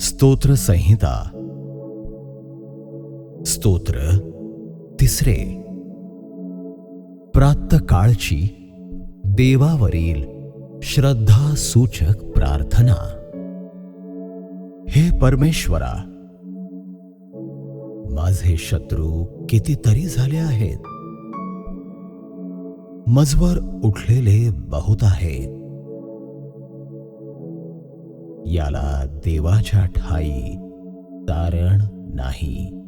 स्तोत्र संहिता. स्तोत्र तिसरे. प्रातकाळची देवावरील श्रद्धा सूचक प्रार्थना. हे परमेश्वरा माझे शत्रू कितीतरी झाले आहेत. मजवर उठलेले बहुत आहेत. याला देवाच्या ठाई तारण नाही.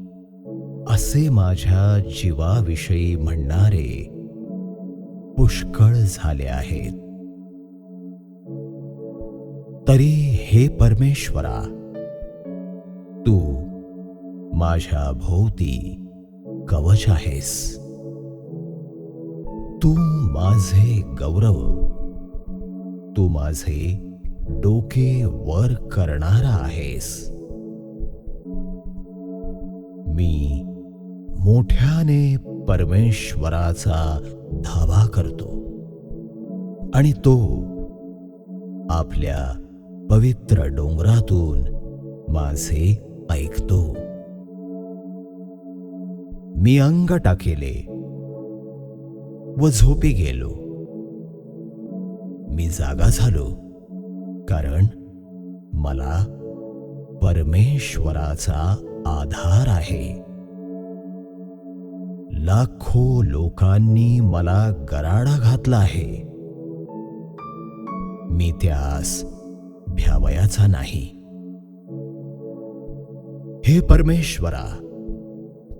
असे माझ्या जीवाविषयी म्हणणारे पुष्कळ झाले आहेत. तरी हे परमेश्वरा तू माझ्या भोवती कवच आहेस. तू माझे गौरव तू माझे डोके वर करणारा आहेस. मी मोठ्याने परमेश्वराचा धावा करतो आणि तो आपल्या पवित्र डोंगरातून माझे ऐकतो. मी अंग टाकेले व झोपी गेलो. मी जागा झालो. कारण मला परमेश्वराचा आधार आहे. लाखो लोकांनी मला गराडा घातला आहे. मी त्यास भ्यावयाचा नाही. हे परमेश्वरा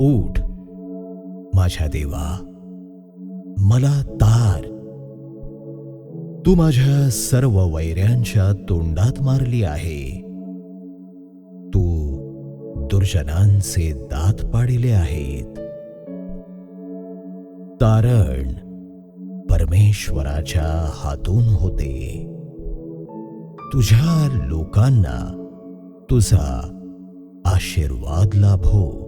उठ माझ्या देवा मला तार तू माझ्या सर्व वैऱ्यांच्या तोंडात मारली आहे. तू दुर्जनांचे दात पाडिले आहेत. तारण परमेश्वराच्या हातून होते. तुझ्या लोकांना तुझा आशीर्वाद लाभो.